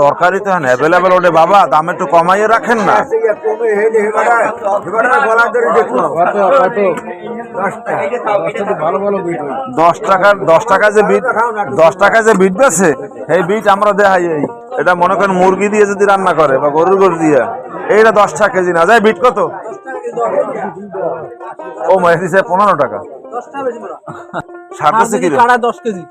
তরকারি তো অ্যাভেলেবেল ওঠে বাবা দাম একটু কমাইয়ে রাখেন না। হয় দশ টাকার দশ টাকা যে বিট দশ টাকা যে বিট বেছে এই বিট আমরা দেখাই এই। এটা মনে করেন মুরগি দিয়ে যদি রান্না করে বা গরুর গরু দিয়ে এইটা দশ টাকা কেজি না। যায় বিট কত? ও দিছে পনেরো টাকা। কি দশ কেজি।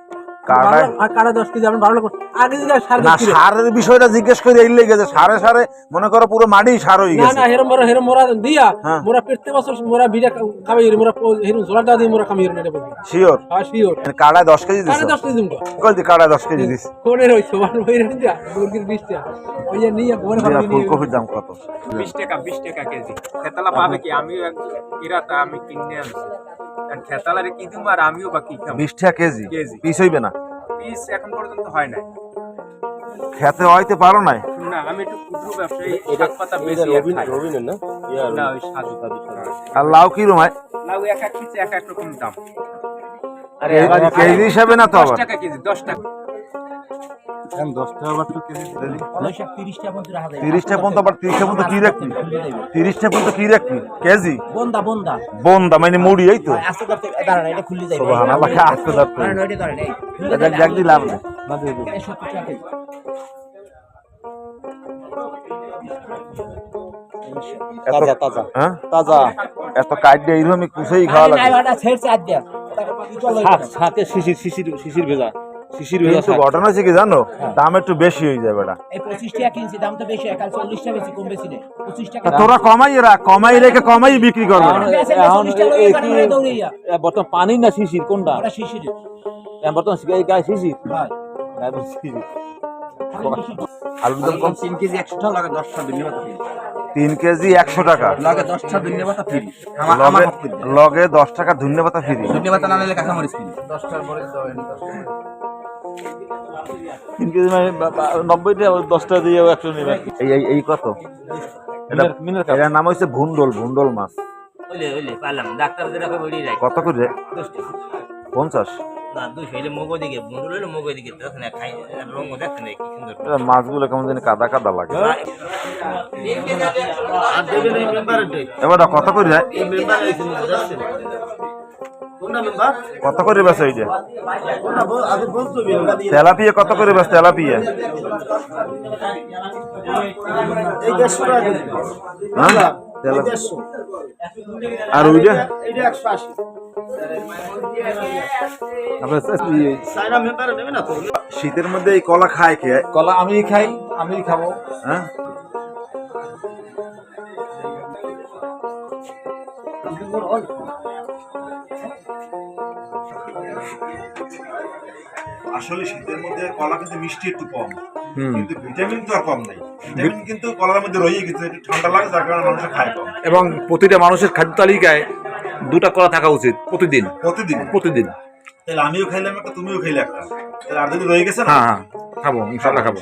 কাড়ায়? দশ কেজি? আপনি ভালো আগে দিকে না সারের বিষয়টা জিজ্ঞেস করে এই লেগে যে সারে সারে মনে করো পুরো মাটি সার হয়ে গেছে। না হেরম মোরা হেরম মোরা দিয়া হ্যাঁ। মোরা প্রত্যেক বছর মোরা বিড়া খাবে মোরা হেরম জোলা দিয়ে মোরা খামি হেরম এটা বলবি। শিওর হ্যাঁ শিওর কাড়ায় দশ কেজি দিছে? দশ কেজি দিমটা কই কাড়ায় দশ কেজি দিছে। কোনের রে দিয়া মুরগির ওই যে নিয়ে বড় ভাবে নিয়ে ফুলকপির দাম কত? বিশ টাকা বিশ টাকা কেজি। খেতালা পাবে কি? কিরাতা আমি কিনে আনছি। খেতালারে কি দিম আর আমিও বা কি খাব বিশ টাকা কেজি। কেজি। পিস হইবে না। পিস এখন পর্যন্ত হয় নাই। খেতে হইতে পারো নাই। না আমি একটু ক্ষুদ্র ব্যবসায়ী শাক পাতা বেশি আর খাই। না? ওই সাধু আর লাউ কি রুমায় লাউ এক এক পিস এক এক রকম দাম। কেজি হিসাবে না তো দশ আবার? টাকা কেজি দশ টাকা। এখন দশটা আবার তো কেজি তিরিশটা পর্যন্ত আবার তিরিশটা পর্যন্ত কি রাখবি? তিরিশটা পর্যন্ত কি রাখবি? কেজি? বন্দা বন্দা। বন্দা মানে মুড়ি এই তো। আস্তে ধরতে দিলাম। এত হ্যাঁ? তাজা। এত কাট দিয়ে আমি কুছেই খাওয়া লাগে। ওটা ছেড়ছে দিয়া। সাথে শিশির শিশির শিশির ভেজা। শিশির কিন্তু ঘটনা হচ্ছে কি জানো? দাম একটু বেশি হয়ে যায় বেটা। এই পঁচিশ টাকা কিনছি দাম তো বেশি কাল চল্লিশ টাকা বেশি কম বেশি নেই পঁচিশ টাকা তোরা কমাই রাখ কমাই রেখে কমাই বিক্রি করবে। এখন। বর্তমান পানি না শিশির কোনটা? ওটা শিশিরে। বর্তমান গায়ে- শিশির? হয়। গায়ে শিশির। আলুর দাম কম। তিন কেজি একশো টাকা লাগে দশটা ধন্যবাদ তিন কেজি একশো টাকা। লাগে দশ টাকা ধন্যবাদ ফ্রি। ধন্যবাদ না নিলে কাঁচামরিচ ফ্রি। নব্বই টাকা দশটা দিয়ে একশো নেবে। এই এই কত? এটা নাম হচ্ছে ভুন্ডল ভুন্ডল মাছ। কত করে? পঞ্চাশ? মাছগুলো কেমন জানি কাদা কাদা লাগে। এবার কত করে? যায় কত করে বেছে এই যে তেলাপিয়া কত করে বেছে তেলাপিয়া? হ্যাঁ? তেলা- আর ওই যে? শীতের মধ্যে এই কলা খায় কে? কলা আমি খাই আমি খাব। হ্যাঁ? আসলে শীতের মধ্যে কলা কিন্তু মিষ্টি একটু কম। কিন্তু ভিটামিন তো আর কম নেই। ভিটামিন কিন্তু কলার মধ্যে রয়ে গেছে একটু ঠান্ডা লাগে যার কারণে মানুষ খায় কম। এবং প্রতিটা মানুষের খাদ্য তালিকায় দুটা কলা থাকা উচিত প্রতিদিন। প্রতিদিন? প্রতিদিন। তাহলে আমিও খাইলাম একটা তুমিও খাইলে একটা। তাহলে আর যদি রয়ে গেছে না? হ্যাঁ হ্যাঁ। খাব ইনশাল্লাহ খাব।